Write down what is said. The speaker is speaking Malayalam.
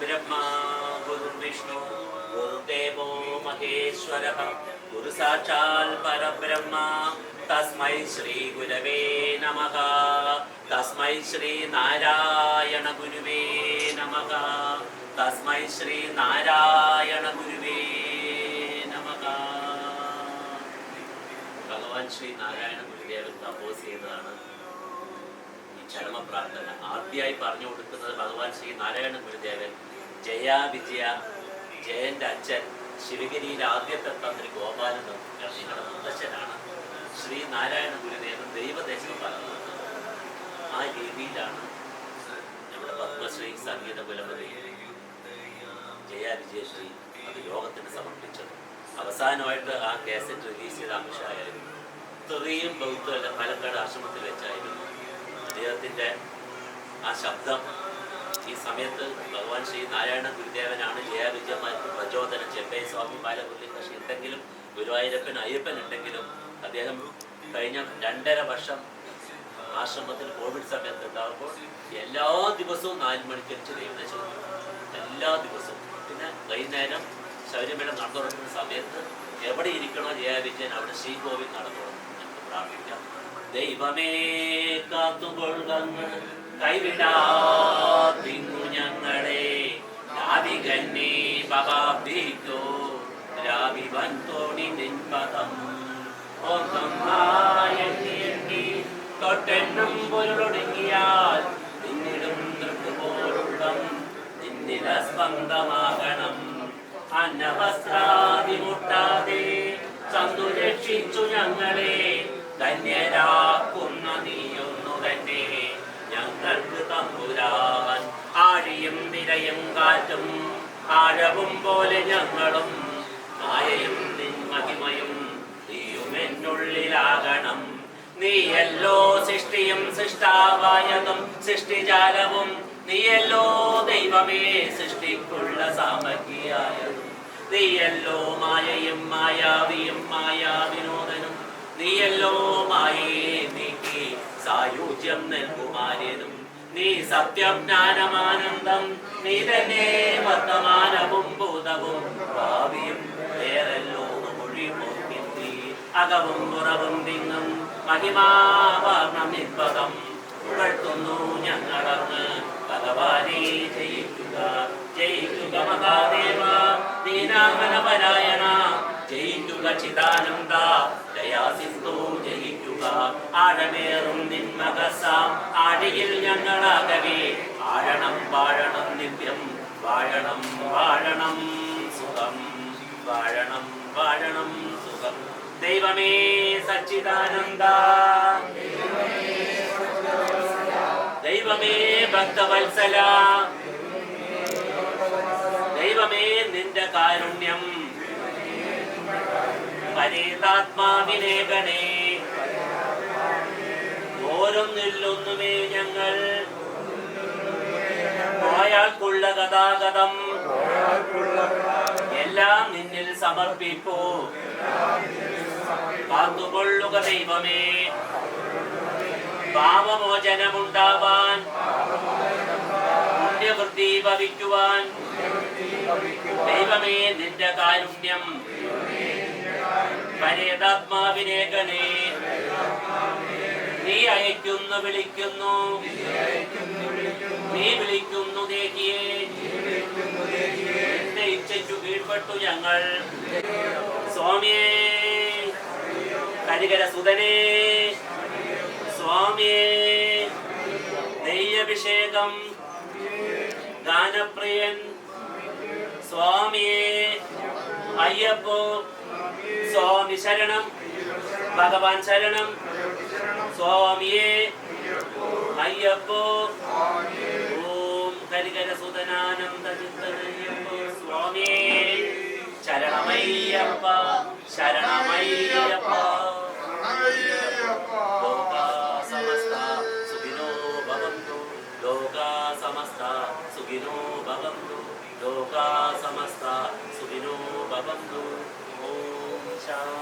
ബ്രഹ്മ ഗുരുവിഷ്ണു ഗുരുദേവോ മഹേശ്വര. ഗുരു സാക്ഷാൽ പരബ്രഹ്മ. തസ്മൈ ശ്രീ ഗുരവേ നമ തസ്മൈ ശ്രീ നാരായണ ഗുരുവേ നമ തസ്മൈ ശ്രീ നാരായണ ഗുരുവേ നമ ഭഗവാൻ ശ്രീ നാരായണ ഗുരുദേവൻ തപോസ് ചെയ്തതാണ്. ഈ ചരമ പ്രാർത്ഥന ആദ്യമായി പറഞ്ഞു കൊടുക്കുന്നത് ഭഗവാൻ ശ്രീ നാരായണ ഗുരുദേവൻ. ജയ വിജയ ജയന്റെ അച്ഛൻ ശിവഗിരിയിലെ ആദ്യത്തെ തന്ത്രി ഗോപാൽ നാരായണ ഗുരുദേവൻ ദൈവദേശം പറഞ്ഞത് ആ രീതിയിലാണ് നമ്മുടെ പത്മശ്രീ സംഗീത കുലപതി ജയ വിജയശ്രീ അത് ലോകത്തിന് സമർപ്പിച്ചത്. അവസാനമായിട്ട് ആ കേസറ്റ് റിലീസ് ചെയ്ത അമിഷായായിരുന്നു തെറിയും ബൗദ്ധമല്ല പാലക്കാട് ആശ്രമത്തിൽ വെച്ചായിരുന്നു അദ്ദേഹത്തിന്റെ ആ ശബ്ദം. ഈ സമയത്ത് ഭഗവാൻ ശ്രീ നാരായണ ഗുരുദേവനാണ് ജയ വിജയമാർക്ക് പ്രചോദനം. ചെമ്പൈ സ്വാമി ബാലമുരളി പക്ഷേ ഉണ്ടെങ്കിലും ഗുരുവായൂരപ്പൻ അയ്യപ്പൻ ഉണ്ടെങ്കിലും അദ്ദേഹം കഴിഞ്ഞ രണ്ടര വർഷം ആശ്രമത്തിൽ കോവിഡ് സമയത്ത് ഉണ്ടാകുമ്പോൾ എല്ലാ ദിവസവും നാല് മണിക്ക് എണിച്ച് ദൈവദേശം എല്ലാ ദിവസവും. പിന്നെ വൈകുന്നേരം ശബരിമല തുടങ്ങുന്ന സമയത്ത് എവിടെ ഇരിക്കണോ ജയ വിജയൻ അവിടെ ശ്രീകോവിൽ നടന്നു തുടങ്ങും നമുക്ക് പ്രാർത്ഥിക്കാം. ദൈവമേ കാത്തുകൊള്ളുന്നു കൈവിടാതിങ്ങു ഞങ്ങളെ. രാവികന്നി പകാബ്ദിക്കോ രാവിവൻ തോണി നിൻപദം തൊട്ടെണ്ണും പൊരുളൊടുങ്ങിയാൽ നിന്നിടും തൃട്ടുപോലുള്ളം നിന്നില സ്പന്ദമാകണം. അന്നവസ്ത്രാതിമുട്ടാതെ ചന്തു രക്ഷിച്ചു ഞങ്ങളെ ധന്യരാക്കുന്ന നീയൊന്നു തന്നെ. ഞങ്ങൾക്ക് തമ്പുരാൻ ആഴിയും നിരയും കാറ്റും ആഴവും പോലെ ഞങ്ങളും മായയും എന്നുള്ളിലാകണം നീയല്ലോ സൃഷ്ടിയും സൃഷ്ടാവായതും സൃഷ്ടിജാലവും നീയല്ലോ ദൈവമേ സൃഷ്ടിക്കുള്ള സാമഗ്രിയായതും. നീയല്ലോ മായയും മായാവിയും മായാവിനോദനും നീയല്ലോ മായയെ നീക്കി സായുജ്യം നൽകുമാര്യനും നീ സത്യം ജ്ഞാനമാനന്ദം നീ തന്നെ വർത്തമാനവും ഭൂതവും ഭാവിയും അകവും പുറവും തിങ്ങും മഹിമാവർണം നിപ്പതം പുകഴ്ത്തുന്നു ഞങ്ങളർന്ന് ഭഗവാനെ ജയിക്കുക. ജയിക്കുക മഹാദേവ ദീനാമനപരായണ ജയിക്കുക ചിദാനന്ദ ദയാസിന്ധു ജയിക്കുക. ആഴമേറും നിന്മകസ ആഴിയിൽ ഞങ്ങളാകവേ. ആഴണം വാഴണം നിത്യം വാഴണം വാഴണം സുഖം. വാഴണം വാഴണം സുഖം. ദൈവമേ സച്ചിദാനന്ദ. ദൈവമേ ഭക്തവത്സല. ദൈവമേ നിന്റെ കാരുണ്യം. പരേതാത്മാവിനേകണേ ഓരോന്നില്ലൊന്നുമേ ഞങ്ങൾ. പോയാൾക്കുള്ള ഗതാഗതം. എല്ലാം നിന്നിൽ സമർപ്പിപ്പൂ. കാത്തുകൊള്ളുക ദൈവമേ. പാപമോചനമുണ്ടാവാൻ പുണ്യവൃത്തി ഭവിക്കുവാൻ. ദൈവമേ നിന്റെ കാരുണ്യം. പരേതാത്മാവിനേകണേ നീ അയക്കുന്നു വിളിക്കുന്നു. നീ വിളിക്കുന്നു ദേഹിയെ. നിന്റെ ഇച്ഛയ്ക്കു കീഴ്പ്പെട്ടു ഞങ്ങൾ. സ്വാമിയേ കരികര സുതനേ സ്വാമിയേ നെയ്യഭിഷേകം. ഗാനപ്രിയൻ സ്വാമിയേ. അയ്യപ്പോ സ്വാമി ശരണം. ഭഗവാൻ ശരണം. സ്വാമിയേ. അയ്യപ്പോ. ഓം ഹരികര സുതനാനന്ദ സ്വാമിയേ. ശരണമയ്യപ്പ ശരണമയ്യപ്പ. 짠.